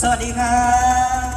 สวัสดีครับ